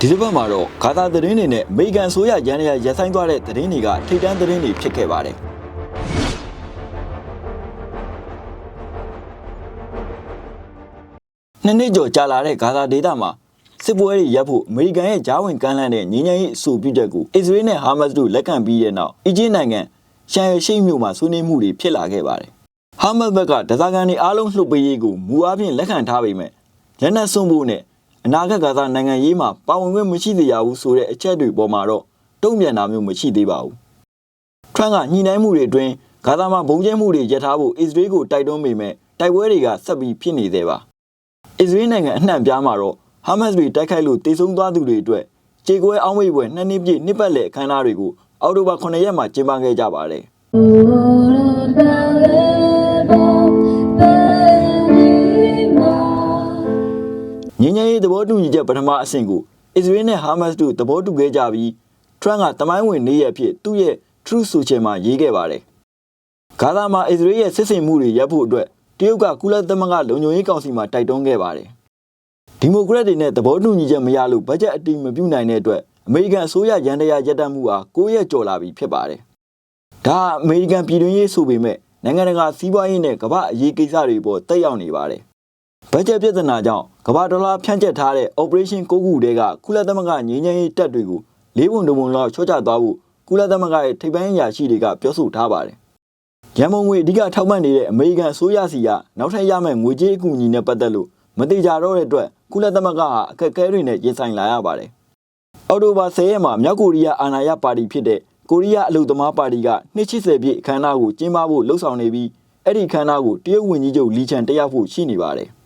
ဒီတစ်ပတ်မှာတော့ဂါဇာသတင်းတွေနဲ့အမေရိကန်ဆိုရရန်ရရဆိုင်သွားတဲ့သတင်းတွေကထိတ်တန့်သတင်းတွေဖြစ်ခဲ့ပါတယ်နှစ်နှစ်ကျော်ကြာလာတဲ့ဂါဇာဒေသမှာစစ်ပွဲတွေရပ်ဖို့အမေရိကန်ရဲ့ဂျားဝင်ကမ်းလှမ်းတဲ့ငြိမ်းချမ်းရေးအဆိုပြုချက်ကိုအစ္စရေးနဲ့ဟာမတ်စ်တို့လက်ခံပြီးတဲ့နောက်အီဂျစ်နိုင်ငံရှန်ရရှိမြို့မှာဆွေးနွေးမှုတွေဖြစ်လာခဲ့ပါတယ်။ဟာမတ်စ်ဘက်ကဒဇာကန်တွေအားလုံးလှုပ်ပေးရေးကိုမူအားဖြင့်လက်ခံထားပေမဲ့လက်နက်စွန့်ဖို့နဲ့ အနာဂတ်ဂါဇာနိုင်ငံရေးမှာပါဝင်ခွင့်မရှိသေးရဘူးဆိုတဲ့အချက်တွေပေါ်မှာတော့တုံ့ပြန်တာမျိုးမရှိသေးပါဘူး။ထရန့်ကညှိနှိုင်းမှုတွေအတွင်းဂါဇာမှာဘုံကျဲမှုတွေရပ်ထားဖို့အစ္စရေးကိုတိုက်တွန်းပေမဲ့တိုက်ပွဲတွေကဆက်ပြီးဖြစ်နေသေးပါအစ္စရေးနိုင်ငံအနှံ့ပြားမှာတော့ဟာမတ်စ်တွေတိုက်ခိုက်လို့တေဆုံးသွားသူတွေအတွက်ကြေကွဲအောင်မေ့ပွဲနှစ်နှစ်ပြည့်နှစ်ပတ်လည်အခမ်းအနားတွေကိုအောက်တိုဘာ9ရက်မှာကျင်းပခဲ့ကြပါတယ် တူညီချက်ပထမအဆင့်ကိုအစ္စရေးနဲ့ဟာမတ်စ်တို့သဘောတူခဲ့ကြပြီးထရန့်ကတမိုင်းဝင်နေ့ရက်အဖြစ်သူ့ရဲ့ Truth Social မှာရေးခဲ့ပါတယ်ဂါဇာမှာအစ္စရေးရဲ့စစ်ဆင်မှုတွေရပ်ဖို့အတွက်တရုတ်ကကုလသမဂ္ဂလုံခြုံရေးကောင်စီမှာတိုက်တွန်းခဲ့ပါတယ်။ဒီမိုကရက်တွေနဲ့သဘောတူညီချက်မရလို့ဘတ်ဂျက်အတိမပြုနိုင်တဲ့အတွက်အမေရိကန်အစိုးရရန်တရားရပ်တန့်မှုဟာ9ရက်ကျော်လာပြီဖြစ်ပါတယ်။ဒါကအမေရိကန်ပြည်တွင်းရေးဆိုပေမဲ့နိုင်ငံတကာစီးပွားရေးနဲ့ကမ္ဘာအရေးကိစ္စတွေပေါ်တက်ရောက်နေပါတယ်။ ဘတ်ဂျက်ပြဿနာကြောင့်ကမ္ဘာဒေါ်လာဖြန့်ကျက်ထားတဲ့ Operation 9ခုတည်းကကုလသမဂ္ဂငြိမ်းချမ်းရေးတပ်တွေကိုလေးပုံတစ်ပုံလောက်ချော့ချသွားဖို့ကုလသမဂ္ဂရဲ့ထိပ်ပိုင်းအရာရှိတွေကပြောဆိုထားပါတယ်။ရန်မုံငွေအဓိကထောက်ပံ့နေတဲ့အမေရိကန်အစိုးရစီကနောက်ထပ်ရမယ့်ငွေကြေးအကူအညီနဲ့ပတ်သက်လို့မတိကြတော့တဲ့အတွက်ကုလသမဂ္ဂဟာအခက်အခဲတွေနဲ့ရင်ဆိုင်လာရပါတယ်။အော်တိုဘာ10ရက်မှာမြောက်ကိုရီးယားအာဏာရပါတီဖြစ်တဲ့ကိုရီးယားအလုံသမားပါတီက280ပြည့်အခမ်းအနားကိုကျင်းပဖို့လှုံ့ဆော်နေပြီးအဲ့ဒီအခမ်းအနားကိုတရုတ်ဝန်ကြီးချုပ်လီချန်တက်ရောက်ဖို့ရှိနေပါတယ်။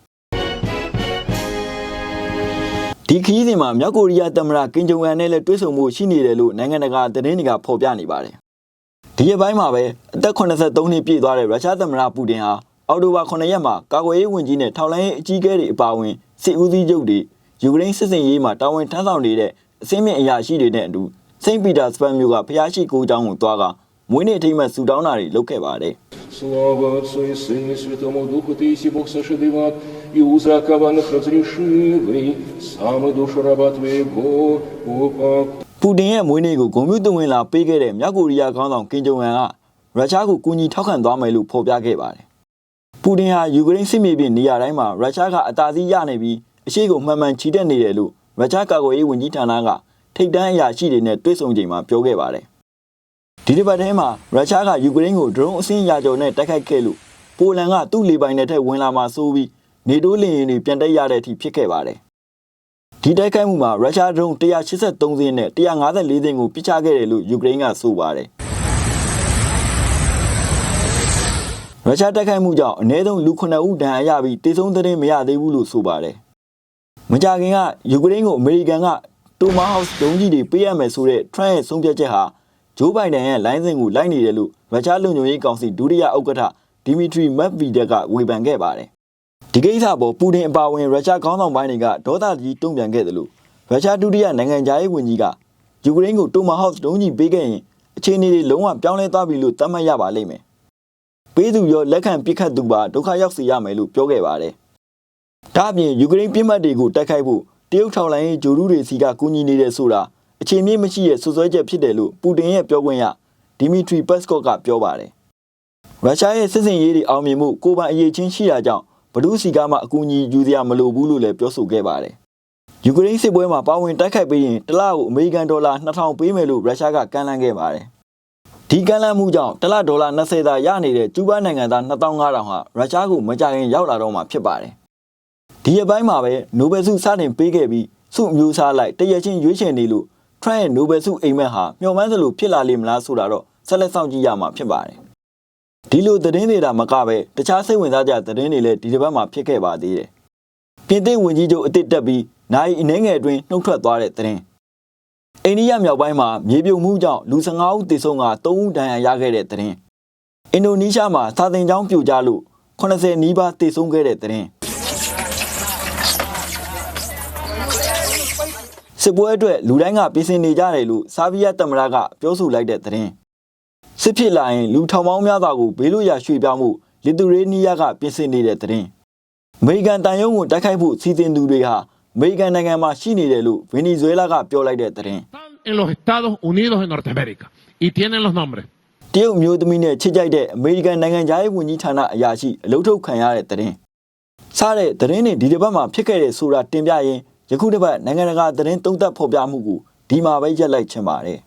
ဒီခရီးစဉ်မှာမြောက်ကိုရီးယားသမ္မတကင်ဂျုံအန်နဲ့လည်းတွေ့ဆုံမှုရှိနေတယ်လို့နိုင်ငံတကာသတင်းတွေကဖော်ပြနေပါတယ်။ ဒီရက်ပိုင်းမှာပဲအသက်83နှစ်ပြည့်သွားတဲ့ရုရှားသမ္မတပူတင်ဟာအောက်တိုဘာ9ရက်မှာကာကွယ်ရေးဝန်ကြီးနဲ့ထောက်လှမ်းရေးအကြီးအကဲတွေအပါအဝင်စစ်ဦးစီးချုပ်တွေယူကရိန်းစစ်စင်ရေးမှာတာဝန်ထမ်းဆောင်နေတဲ့အစင်းမြင့်အရာရှိတွေနဲ့အတူစိန့်ပီတာစပန်မြို့ကဖျားရှိကိုးကျောင်းကိုတွားကမွေးနေ့အထိမ်းအမှတ်ဆူတောင်းတာတွေလုပ်ခဲ့ပါတယ် Слава Отцу и Сыну и Святому Духу, Ты иси Бог сошедеват, и узакованных разрешивый, самый душу раба Твоего, упак. ပူတင်ရဲ့မွေးနေ့ကိုဂုံမြူးသွဝင်လာပေးခဲ့တဲ့မြောက်ကိုရီးယားခေါင်းဆောင်ကင်ဂျုံအန်ကရုရှားကိုကူညီထောက်ခံသွားမယ်လို့ဖော်ပြခဲ့ပါတယ်။ပူတင်ဟာယူကရိန်းစစ်မြေပြင်နေရာတိုင်းမှာရုရှားကအသာစီးရနေပြီးအရှိကိုမှန်မှန်ချီတက်နေတယ်လို့ရုရှားကာကွယ်ရေးဝန်ကြီးဌာနကထိပ်တန်းအရာရှိတွေနဲ့တွေ့ဆုံချိန်မှာပြောခဲ့ပါတယ်။ဒီတစ်ပတ်ထဲမှာရုရှားကယူကရိန်းကိုဒရုန်းအစင်းရာကျော်နဲ့တိုက်ခိုက်ခဲ့လို့ပိုလန်ကသူ့လေပိုင်နယ်ထက်ဝင်လာမှဆိုပြီး နေတိုးလင်ရင်တွေပြန်တက်ရတဲ့အထိဖြစ်ခဲ့ပါတယ်။ဒီတိုက်ခိုက်မှုမှာရုရှားဒရုန်း183စင်းနဲ့154စင်းကိုပစ်ချခဲ့တယ်လို့ယူကရိန်းကဆိုပါတယ်။ရုရှားတိုက်ခိုက်မှုကြောင့်အနည်းဆုံးလူ9ဦးဒဏ်ရာရပြီးတေဆုံးသတင်းမရသေးဘူးလို့ဆိုပါတယ်။မကြာခင်ကယူကရိန်းကိုအမေရိကန်ကတိုမာဟောက်စ်ဒုံးကြီးတွေပေးရမယ်ဆိုတဲ့ Trump ရဲ့ဆုံးဖြတ်ချက်ဟာဂျိုးဘိုင်ဒန်ရဲ့လိုင်းစဉ်ကိုလိုက်နေတယ်လို့ရုရှားလုံခြုံရေးကောင်စီဒုတိယဥက္ကဋ္ဌဒီမီထရီမက်ဗီဒက်ကဝေဖန်ခဲ့ပါတယ်။ ဒီကိစ္စပေါ်ပူတင်အပါအဝင်ရုရှားခေါင်းဆောင်ပိုင်းတွေကဒေါသကြီးတုံ့ပြန်ခဲ့တယ်လို့ရုရှားဒုတိယနိုင်ငံသားရေးဝန်ကြီးကယူကရိန်းကိုတိုမာဟောက်စ်ဒုံးကြီးပေးခဲ့ရင်အခြေအနေတွေလုံးဝပြောင်းလဲသွားပြီလို့သတ်မှတ်ရပါလိမ့်မယ်။ပေးသူရောလက်ခံပစ်ခတ်သူပါဒုက္ခရောက်စေရမယ်လို့ပြောခဲ့ပါတယ်။ဒါ့အပြင်ယူကရိန်းပြည်မှတ်တွေကိုတိုက်ခိုက်ဖို့တရုတ်ထောက်လိုင်းရေးဂျိုရုတွေစီကကူညီနေတယ်ဆိုတာအခြေမြင့်မရှိရဲ့ဆွဆွဲချက်ဖြစ်တယ်လို့ပူတင်ရဲ့ပြောခွင့်ရဒီမီထရီပတ်စကော့ကပြောပါတယ်။ရုရှားရဲ့စစ်စင်ရေးတွေအောင်မြင်မှုကိုယ်ပိုင်အရေးချင်းရှိတာကြောင့် ဘဒုစီကမှအကူအညီယူစရာမလိုဘူးလို့လည်းပြောဆိုခဲ့ပါတယ်။ယူကရိန်းစစ်ပွဲမှာပါဝင်တိုက်ခိုက်ပေးရင်တစ်လကိုအမေရိကန်ဒေါ်လာ2000ပေးမယ်လို့ရုရှားကကမ်းလှမ်းခဲ့ပါတယ်။ဒီကမ်းလှမ်းမှုကြောင့်တစ်လဒေါ်လာ20သာရနေတဲ့ကျူးဘားနိုင်ငံသား2500ဟာရုရှားကိုမကြခင်ရောက်လာတော့မှာဖြစ်ပါတယ်။ဒီရက်ပိုင်းမှာပဲနိုဘယ်ဆုစတင်ပေးခဲ့ပြီးဆုအမျိုးအစားလိုက်တရချင်းရွေးချယ်နေလို့ထရန့်ရဲ့နိုဘယ်ဆုအိမ်မက်ဟာမျှော်မှန်းသလိုဖြစ်လာလိမ့်မလားဆိုတာတော့ဆက်လက်စောင့်ကြည့်ရမှာဖြစ်ပါတယ်။ ဒီလိုသတင်းတွေဒါမကပဲတခြားစိတ်ဝင်စားကြသတင်းတွေလည်းဒီတစ်ပတ်မှာဖြစ်ခဲ့ပါသေးတယ်။ပြင်သစ်ဝန်ကြီးချုပ်အစ်စ်တက်ပြီးနိုင်အနှဲငယ်အတွင်းနှုတ်ထွက်သွားတဲ့သတင်း။အိန္ဒိယမြောက်ပိုင်းမှာမြေပြုတ်မှုကြောင့်လူ15ဦးသေဆုံးက3ဦးဒဏ်ရာရခဲ့တဲ့သတင်း။အင်ဒိုနီးရှားမှာစာသင်ကျောင်းပြိုကျလို့80နီးပါးသေဆုံးခဲ့တဲ့သတင်း။စစ်ပွဲအတွက်လူတိုင်းကပြင်ဆင်နေကြတယ်လို့ဆာဗီးယားသမ္မတကပြောဆိုလိုက်တဲ့သတင်း။ စစ်ဖြစ်လာရင်လူထောင်ပေါင်းများစွာကိုဘေးလွတ်ရာရွှေ့ပြောင်းမှုလီတူရေးနီးယားကပြင်ဆင်နေတဲ့သတင်းအမေရိကန်တန်ယုံကိုတိုက်ခိုက်ဖို့စီစဉ်သူတွေဟာအမေရိကန်နိုင်ငံမှာရှိနေတယ်လို့ဗင်နီဇွဲလားကပြောလိုက်တဲ့သတင်း Están en los Estados Unidos de Norteamérica y tienen los nombres. တရုတ်မျိုးသမီးနဲ့ချစ်ကြိုက်တဲ့အမေရိကန်နိုင်ငံသားရေးဝန်ကြီးဌာနအရာရှိအလုပ်ထုတ်ခံရတဲ့သတင်းစားတဲ့သတင်းတွေဒီတစ်ပတ်မှာဖြစ်ခဲ့တဲ့ဆိုတာတင်ပြရင်ယခုတစ်ပတ်နိုင်ငံတကာသတင်းသုံးသပ်ဖော်ပြမှုကိုဒီမှာပဲရက်လိုက်ချင်ပါတယ်